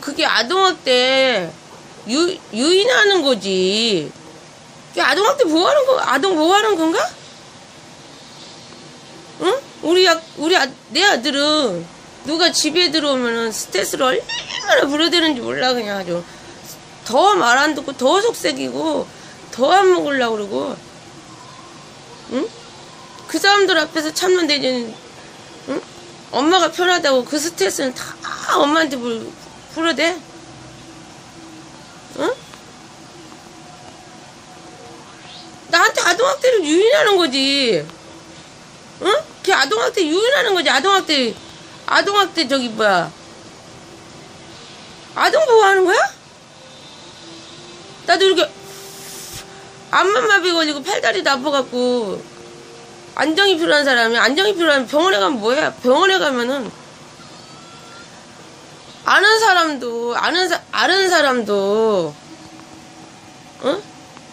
그게 아동학대 유, 유인하는 거지. 그게 아동학대 보호하는 거, 아동 보호하는 건가? 응? 우리, 아, 우리, 아, 내 아들은 누가 집에 들어오면은 스트레스를 얼마나 부려대는지 몰라, 그냥 아주. 더 말 안 듣고, 더 속색이고, 더 안 먹으려고 그러고, 응? 그 사람들 앞에서 참면 되지, 응? 엄마가 편하다고 그 스트레스는 다 엄마한테 불, 풀어대? 응? 나한테 아동학대를 유인하는 거지. 응? 걔 아동학대 유인하는 거지. 아동학대, 아동학대 저기 뭐야. 아동 보호하는 거야? 나도 이렇게 안만마비 걸리고 팔다리도 아파갖고 안정이 필요한 사람이 안정이 필요한 병원에 가면 뭐야? 병원에 가면은 아는 사람도 아는 사 아는 사람도 응?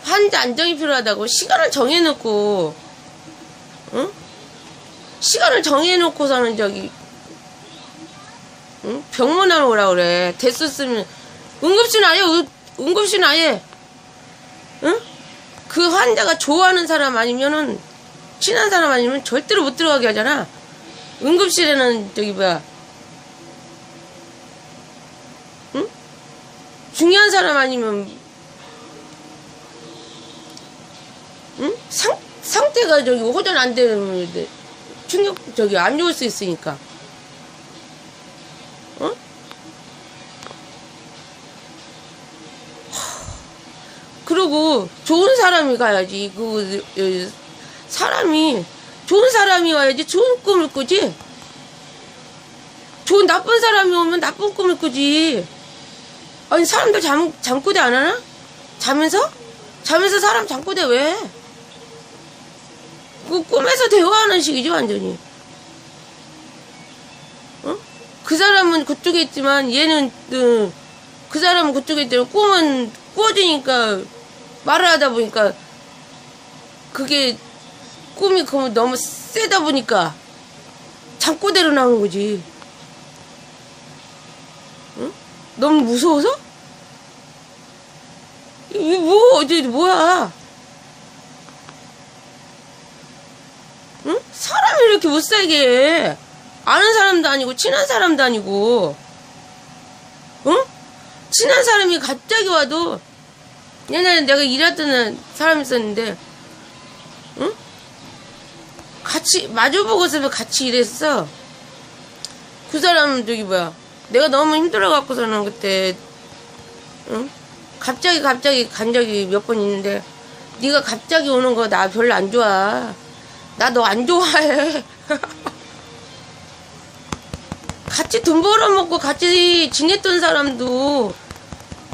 환자 안정이 필요하다고 시간을 정해놓고 응? 시간을 정해놓고서는 저기 응? 병원에 오라 그래 대수 쓰면 응급실은 아예 응- 응급실은 아예 응? 그 환자가 좋아하는 사람 아니면은 친한 사람 아니면 절대로 못 들어가게 하잖아 응급실에는 저기 뭐야 중요한 사람 아니면 응? 상, 상태가 저기 호전 안 이제 충격 저기 안 좋을 수 있으니까. 어? 그리고 좋은 사람이 가야지. 그 어, 사람이 좋은 사람이 와야지 좋은 꿈을 꾸지? 좋은 나쁜 사람이 오면 나쁜 꿈을 꾸지 아니 사람들 잠 잠꼬대 안 하나? 자면서? 자면서 사람 잠꼬대 왜? 그 꿈에서 대화하는 식이지 완전히. 어? 그 사람은 그쪽에 있지만 얘는 그, 그 사람은 그쪽에 있지만 꿈은 꾸어지니까 말을 하다 보니까 그게 꿈이 그 너무 세다 보니까 잠꼬대로 나오는 거지. 응? 너무 무서워서? 이게 뭐 어디 뭐야? 응? 사람이 이렇게 못 살게 해. 아는 사람도 아니고 친한 사람도 아니고 응? 친한 사람이 갑자기 와도 옛날에 내가 일하던 사람 있었는데 응? 같이 마주보고서 같이 일했어 그 사람은 저기 뭐야 내가 너무 힘들어 갖고서는 그때 응? 갑자기 갑자기 간 적이 몇 번 있는데 네가 갑자기 오는 거 나 별로 안 좋아 나 너 안 좋아해 같이 돈 벌어먹고 같이 지냈던 사람도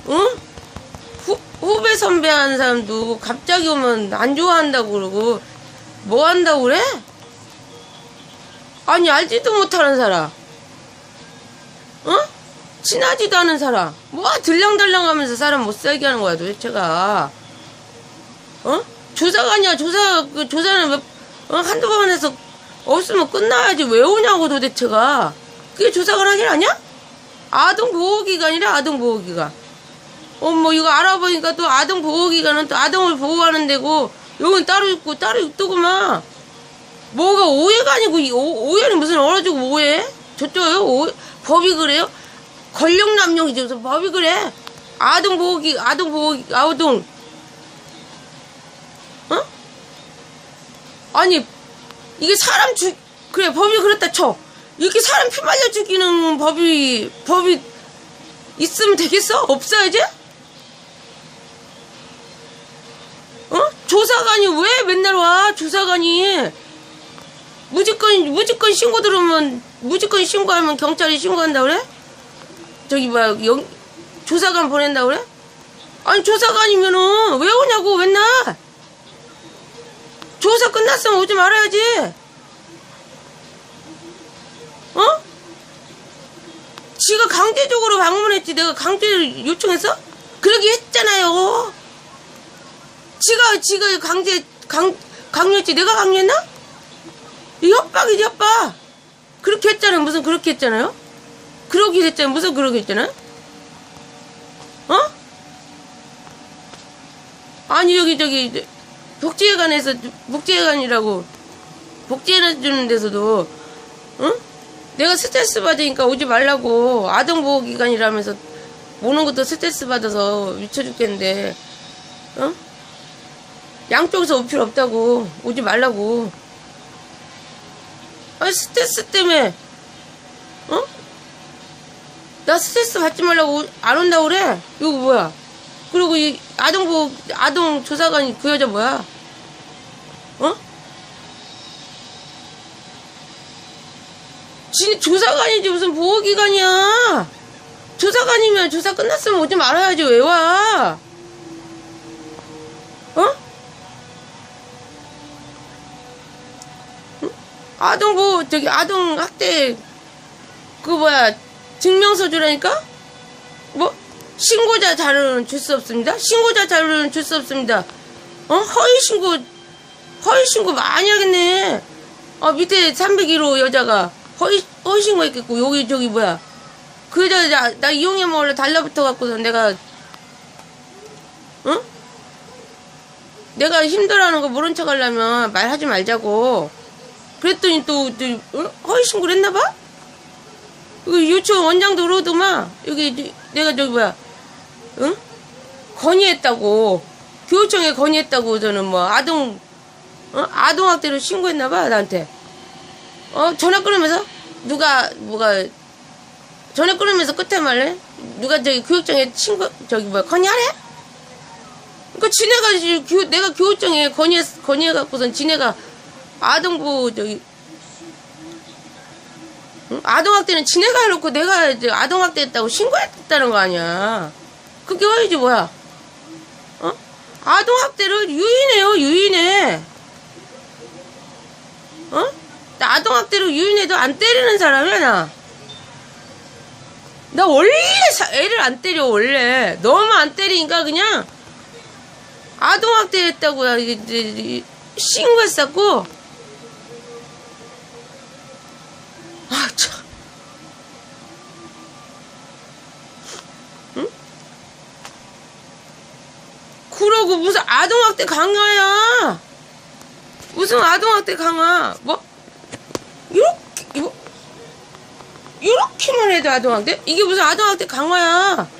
응? 후, 후배 선배 하는 사람도 갑자기 오면 안 좋아한다고 그러고 뭐 한다고 그래? 아니 알지도 못하는 사람 어? 친하지도 않은 사람 뭐 들렁들렁 하면서 사람 못 살게 하는 거야 도대체가 어? 조사가 아니야 조사 그 조사는 몇, 어? 한두 번 해서 없으면 끝나야지 왜 오냐고 도대체가 그게 조사관 하길 아니야? 아동보호기관이라 아동보호기관 어 뭐 이거 알아보니까 또 아동보호기관은 또 아동을 보호하는 데고 여긴 따로 있고 따로 있더구만 뭐가 오해가 아니고 이 오, 오해는 무슨 얼어지고 오해? 저쪽요 오 법이 그래요? 권력 남용이지 무슨 법이 그래? 아동 보호기 아동 보호기 아동 어? 아니 이게 사람 죽 그래 법이 그렇다 쳐 이렇게 사람 피 말려 죽이는 법이 법이 있으면 되겠어? 없어야지? 어? 조사관이 왜 맨날 와? 조사관이 무조건 무조건 신고 들어오면 무조건 신고하면 경찰이 신고한다 그래? 저기 뭐야 영, 조사관 보낸다 그래? 아니 조사관이면은 왜 오냐고 맨날 조사 끝났으면 오지 말아야지 어? 지가 강제적으로 방문했지 내가 강제를 요청했어? 그러게 했잖아요 지가 지가 강제 강 강요했지 내가 강요했나? 협박이지 협박 그렇게 했잖아요 무슨 그렇게 했잖아요 그러기 했잖아요 무슨 그러게 했잖아요 어? 아니 여기 저기 복지회관에서 복지회관이라고 복지회관 주는 데서도 응? 내가 스트레스 받으니까 오지 말라고 아동보호기관이라면서 오는 것도 스트레스 받아서 미쳐 죽겠는데 응? 양쪽에서 올 필요 없다고 오지 말라고 아 스트레스 때문에 어? 나 스트레스 받지 말라고 오- 안 온다고 그래? 이거 뭐야? 그리고 이 아동보 아동 조사관이 그 여자 뭐야? 어? 지 조사관이지 무슨 보호기관이야? 조사관이면 조사 끝났으면 오지 말아야지 왜 와? 아동 보 저기 아동 학대 그 뭐야 증명서 주라니까? 뭐 신고자 자료는 줄 수 없습니다. 신고자 자료는 줄 수 없습니다. 어 허위 신고 허위 신고 많이 하겠네. 어 밑에 301호 여자가 허위 허위 신고했겠고 여기 저기 뭐야 그 여자 나, 나 이용해 먹을래 달라붙어 갖고서 내가 응? 내가 힘들어하는 거 모른 척 하려면 말하지 말자고. 그랬더니 또, 또 어? 허위 신고를 했나 봐? 여기 유치원 원장도 그러더만 여기 내가 저기 뭐야 응? 건의했다고 교육청에 건의했다고 저는 뭐 아동 어? 아동학대로 신고했나 봐 나한테 어 전화 끊으면서 누가 뭐가 전화 끊으면서 끝에 말래 누가 저기 교육청에 신고 저기 뭐야 건의하래? 그러니까 지네가 교, 내가 교육청에 건의해 건의해 갖고선 지네가 아동부 저기 응? 아동학대는 지네가 해놓고 내가 이제 아동학대했다고 신고했다는 거 아니야. 그게 허위지 뭐야? 어? 아동학대를 유인해요 유인해. 어? 나 아동학대로 유인해도 안 때리는 사람이야 나. 나 원래 사- 애를 안 때려 원래 너무 안 때리니까 그냥 아동학대했다고 신고했었고 아, 참. 응? 그러고 무슨 아동학대 강화야. 무슨 아동학대 강화. 뭐? 이렇게, 이거, 이렇게만 해도 아동학대? 이게 무슨 아동학대 강화야.